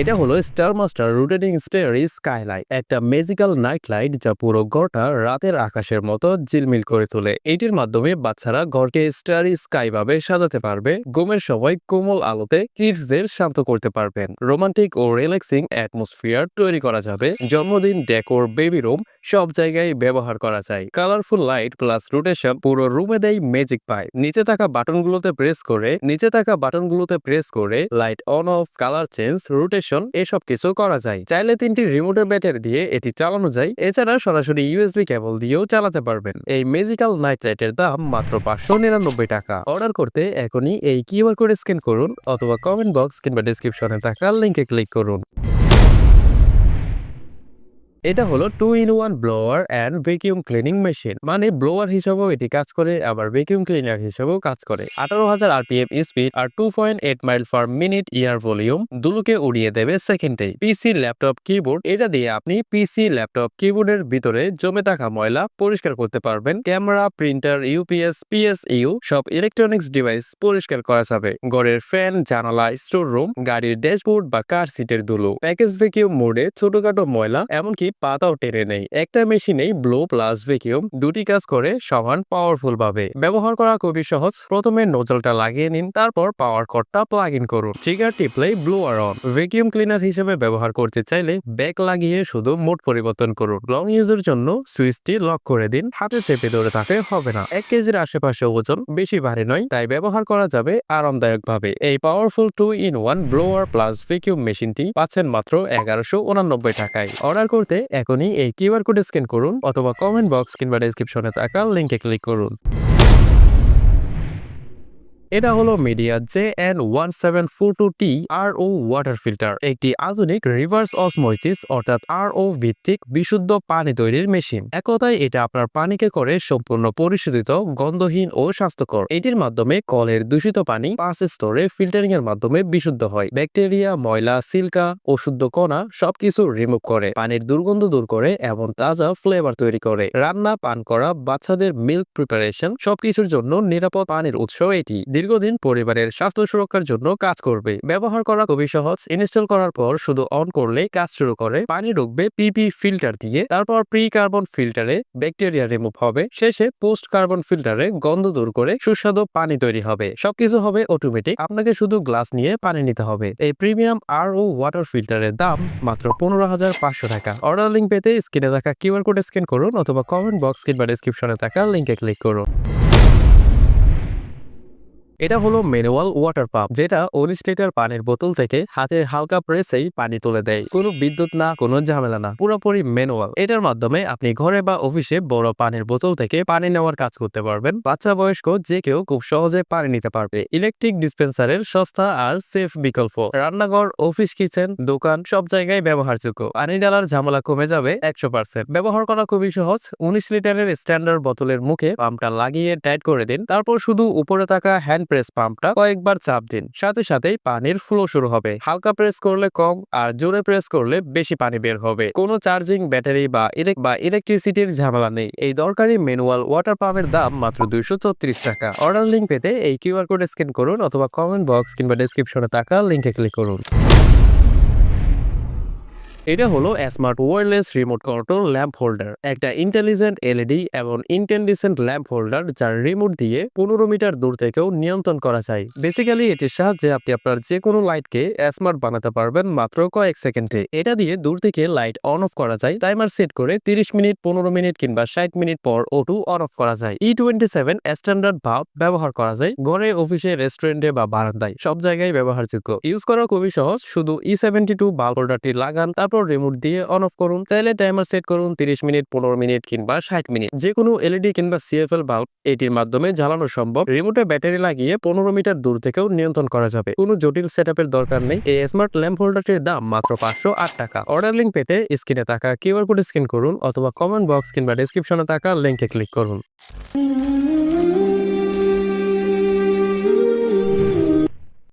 এটা হলো star master rotating starry skylight, একটা ম্যাজিক্যাল নাইট লাইট যা পুরো ঘরটা রাতের আকাশের মতো ঝিলমিল করে তোলে। এটির মাধ্যমে বাচ্চারা ঘরকে স্টারি স্কাই ভাবে সাজাতে পারবে, ঘুমের সময় কোমল আলোতে কিডসদের শান্ত করতে পারবেন। রোমান্টিক ও রিল্যাক্সিং অ্যাটমসফিয়ার তৈরি করা যাবে, জন্মদিন ডেকোর বেবি রুম সব জায়গায় ব্যবহার করা যায়। কালারফুল লাইট প্লাস রোটেশন পুরো রুমে দেয় ম্যাজিক পায় নিচে থাকা বাটনগুলোতে প্রেস করে, নিচে থাকা বাটনগুলোতে প্রেস করে light on off colour change rotation এসব কিছু করা যায়। চাইলে তিনটি রিমোটের ব্যাটারি দিয়ে এটি চালানো যায়। এছাড়া সরাসরি ইউএসবি কেবল দিয়েও চালাতে পারবেন। এই ম্যাজিক্যাল নাইট লাইটের দাম মাত্র পাঁচশো নিরানব্বই টাকা। অর্ডার করতে এখনই এই কিউআর কোড স্ক্যান করুন অথবা কমেন্ট বক্স কিংবা ডিসক্রিপশনে থাকা লিঙ্কে ক্লিক করুন। এটা হলো two in one blower and vacuum cleaning machine মানে ব্লোয়ার হিসেবেও এটি কাজ করে, আবার ভ্যাকিউম ক্লিনার হিসেবেও কাজ করে। আঠারো হাজার আরপিএম স্পিড আর two point eight mile per minute air volume দুলুকে উড়িয়ে দেবে সেকেন্ডে পিসি ল্যাপটপ কিবোর্ড এটা দিয়ে আপনি পিসি ল্যাপটপ কিবোর্ডের ভিতরে জমে থাকা ময়লা পরিষ্কার করতে পারবেন। ক্যামেরা প্রিন্টার ইউপিএস পিএসইউ সব ইলেকট্রনিক্স ডিভাইস পরিষ্কার করা যাবে। ঘরের ফ্যান জানালা স্টোর রুম গাড়ির ড্যাশবোর্ড বা কার সিটের দুলো। প্যাকেজ ভ্যাকিউম মোডে ছোটখাটো ময়লা, এমনকি পাতাও টেনে নেই একটা মেশিনেই ব্লো প্লাস ভ্যাকিউম দুটি কাজ করে সমান পাওয়ারফুল ভাবে ব্যবহার করা খুবই সহজ। প্রথমে নোজলটা লাগিয়ে নিন, তারপর পাওয়ার কর্ডটা প্লাগ ইন করুন। ট্রিগার টিপলেই ব্লোয়ার অন ভ্যাকিউম ক্লিনার হিসেবে ব্যবহার করতে চাইলে ব্যাক লাগিয়ে শুধু মোট পরিবর্তন করুন। লং ইউজের জন্য সুইচটি লক করে দিন। হাতে চেপে ধরে থাকলে হবে না। এক কেজির আশেপাশে ওজন বেশি ভারী নয়, তাই ব্যবহার করা যাবে আরামদায়ক ভাবে এই powerful two in one blower plus vacuum মেশিনটি পাচ্ছেন মাত্র এগারোশো উনানব্বই টাকায়। অর্ডার করতে এখনই এই কিউআর কোড স্ক্যান করুন অথবা কমেন্ট বক্স কিংবা ডেসক্রিপশনে থাকা লিঙ্কে ক্লিক করুন। এটা হলো Midea J N one seven four two T R O water filter, একটি আধুনিক রিভার্স অসমোসিস অর্থাৎ আর ও ভিত্তিক বিশুদ্ধ পানি তৈরির মেশিন। একতায় এটা আপনার পানিকে করে সম্পূর্ণ পরিশোধিত, গন্ধহীন ও স্বাস্থ্যকর। এটির মাধ্যমে কলের দূষিত পানি পাঁচ স্তরে ফিল্টারিং এর মাধ্যমে বিশুদ্ধ হয়। ব্যাকটেরিয়া, ময়লা, সিল্কা অশুদ্ধ কণা সবকিছু রিমুভ করে। পানির দুর্গন্ধ দূর করে এবং তাজা ফ্লেভার তৈরি করে। রান্না, পান করা, বাচ্চাদের মিল্ক প্রিপারেশন সবকিছুর জন্য নিরাপদ পানির উৎস এটি। দীর্ঘদিন পরিবারের স্বাস্থ্য সুরক্ষার জন্য কাজ করবে। ব্যবহার করা খুবই সহজ। ইনস্টল করার পর শুধু অন করলে কাজ শুরু করে। পানি ঢুকবে পিপি ফিল্টার দিয়ে। তারপর প্রি কার্বন ফিল্টারে ব্যাকটেরিয়া রিমুভ হবে। শেষে পোস্ট কার্বন ফিল্টারে গন্ধ দূর করে সুস্বাদু পানি তৈরি হবে। সবকিছু হবে অটোমেটিক আপনাকে শুধু গ্লাস নিয়ে পানি নিতে হবে। এই প্রিমিয়াম আর ও ওয়াটার ফিল্টারের দাম মাত্র পনেরো হাজার পাঁচশো টাকা। অর্ডার লিঙ্ক পেতে স্ক্রিনে থাকা কিউআর কোড স্ক্যান করুন অথবা কমেন্ট বক্স কিংবা ডিসক্রিপশনে থাকা লিঙ্কে ক্লিক করুন। এটা হলো ম্যানুয়াল ওয়াটার পাম্প, যেটা উনিশ লিটার পানির বোতল থেকে হাতের হালকা প্রেসেই পানি তুলে দেয়। কোনো বিদ্যুৎ না, কোনো ঝামেলা না, পুরোপুরি ম্যানুয়াল এটার মাধ্যমে আপনি ঘরে বা অফিসে বড় পানির বোতল থেকে পানি নেওয়ার কাজ করতে পারবেন। বাচ্চা বয়স্ক যে কেউ খুব সহজে পানি নিতে পারবে। ইলেকট্রিক ডিসপেন্সারের সস্তা আর সেফ বিকল্প। রান্নাঘর, অফিস কিচেন, দোকান সব জায়গায় ব্যবহারযোগ্য। পানি ডালার ঝামেলা কমে যাবে একশো পার্সেন্ট। ব্যবহার করা খুবই সহজ। উনিশ লিটারের স্ট্যান্ডার্ড বোতলের মুখে পাম্পটা লাগিয়ে টাইট করে দিন। তারপর শুধু উপরে থাকা হ্যান্ড প্রেস পাম্পটা কয়েকবার চাপ দিন। সাথে সাথেই পানির ফ্লো শুরু হবে। হালকা প্রেস করলে কম আর জোরে প্রেস করলে বেশি পানি বের হবে। কোনো চার্জিং ব্যাটারি বা বা ইলেকট্রিসিটির ঝামেলা নেই। এই দরকারি ম্যানুয়াল ওয়াটার পাম্পের দাম মাত্র দুইশো টাকা। অর্ডার লিঙ্ক পেতে এই কিউআর কোড স্ক্যান করুন অথবা কমেন্ট বক্স কিংবা ডেসক্রিপশনে থাকা লিঙ্কে ক্লিক করুন। এটা হলো smart wireless remote control lamp holder একটা ইন্টেলিজেন্ট এলইডি এবং ইন্টেলিজেন্ট ল্যাম্প হোল্ডার যার রিমোট দিয়ে পনেরো মিটার দূর থেকেও নিয়ন্ত্রণ করা যায়। বেসিক্যালি এটির সাহায্যে আপনি আপনার যে কোনো লাইটকে স্মার্ট বানাতে পারবেন মাত্র কয়েক সেকেন্ডে। এটা দিয়ে দূর থেকে লাইট অন অফ করা যায় টাইমার সেট করে তিরিশ মিনিট, পনেরো মিনিট কিংবা ষাট মিনিট পর ওটু অন অফ করা যায়। ই টোয়েন্টি সেভেন স্ট্যান্ডার্ড ভাব ব্যবহার করা যায়, ঘরে অফিসে রেস্টুরেন্টে বা বারান্দায়, সব জায়গায় ব্যবহারযোগ্য। ইউজ করা খুবই সহজ, শুধু ই সেভেন্টি টু বাল্ব হোল্ডারটি লাগান তারপর রিমোট দিয়ে অন অফ করুন। চাইলে টাইমার সেট করুন তিরিশ মিনিট, পনেরো মিনিট কিংবা ষাট মিনিট। যে কোনো এলইডি কিংবা সিএফএল বাল্ব এটির মাধ্যমে জ্বালানো সম্ভব। রিমোটে ব্যাটারি লাগিয়ে পনেরো মিটার দূর থেকেও নিয়ন্ত্রণ করা যাবে। কোনো জটিল সেট দরকার নেই। এই স্মার্ট ল্যাম্প হোল্ডারটির দাম মাত্র পাঁচশো আট টাকা। অর্ডার লিঙ্ক পেতে স্ক্রিনে থাকা কিউআর কোড স্ক্যান করুন অথবা কমেন্ট বক্স কিংবা ডিসক্রিপশনে থাকা লিঙ্কে ক্লিক করুন।